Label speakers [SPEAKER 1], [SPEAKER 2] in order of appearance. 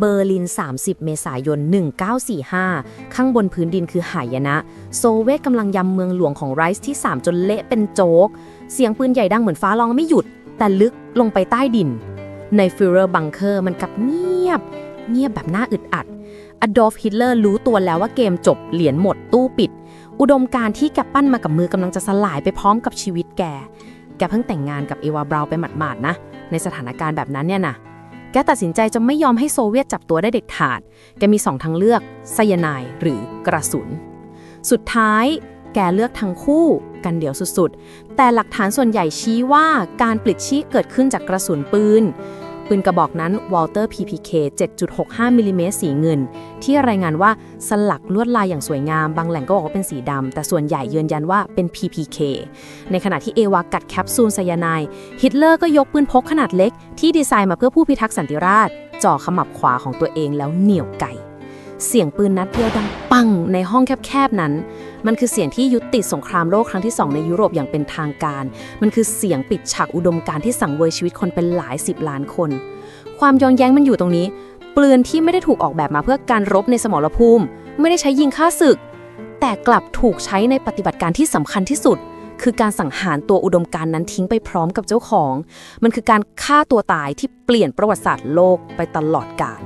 [SPEAKER 1] เบอร์ลิน 30 เมษายน 1945 ข้างบนพื้นดินคือหายนะ โซเวตกำลังยำเมืองหลวงของไรซ์ที่ 3 จนเละเป็นโจ๊ก เสียงปืนใหญ่ดังเหมือนฟ้าร้องไม่หยุด แต่ลึกลงไปใต้ดิน ในฟิเรอร์บังเคอร์มันกลับเงียบ เงียบแบบน่าอึดอัดอดอล์ฟฮิตเลอร์รู้ตัวแล้วว่าเกมจบเหรียญหมดตู้ปิด อุดมการที่แกปั้นมากับมือกำลังจะสลายไปพร้อมกับชีวิตแก แกเพิ่งแต่งงานกับเอวาบราว์ไปหมาดๆนะ ในสถานการณ์แบบนั้นเนี่ยนะ แกตัดสินใจจะไม่ยอมให้โซเวียตจับตัวได้เด็ดขาด แกมีสองทางเลือกไซยาไนหรือกระสุน สุดท้ายแกเลือกทั้งคู่กันเดี่ยวสุดๆ แต่หลักฐานส่วนใหญ่ชี้ว่าการปลิดชีพเกิดขึ้นจากกระสุนปืน ปืนกระบอกนั้นวอลเตอร์ PPK 7.65มิลลิเมตรสีเงิน ที่รายงานว่าสลักลวดลายอย่างสวยงาม บางแหล่งก็บอกว่าเป็นสีดำ แต่ส่วนใหญ่ยืนยันว่าเป็น PPK ในขณะที่เอวากัดแคปซูลไซยาไนด์ฮิตเลอร์ก็ยกปืนพกขนาดเล็ก ที่ดีไซน์มาเพื่อผู้พิทักษ์สันติราษฎร์จ่อขมับขวาของตัวเองแล้วเหนี่ยวไก เสียงปืนนัดเดียวดังปังในห้องแคบๆนั้น มันคือเสียงที่ยุติสงครามโลกครั้งที่ 2 ในยุโรปอย่างเป็นทางการ มันคือเสียงปิดฉากอุดมการณ์ที่สั่งเวยชีวิตคนเป็นหลายสิบล้านคน ความย้อนแย้งมันอยู่ตรงนี้ ปืนที่ไม่ได้ถูกออกแบบมาเพื่อการรบในสมรภูมิ ไม่ได้ใช้ยิงฆ่าศึก แต่กลับถูกใช้ในปฏิบัติการที่สำคัญที่สุด คือการสังหารตัวอุดมการนั้นทิ้งไปพร้อมกับเจ้าของ มันคือการฆ่าตัวตายที่เปลี่ยนประวัติศาสตร์โลกไปตลอดกาล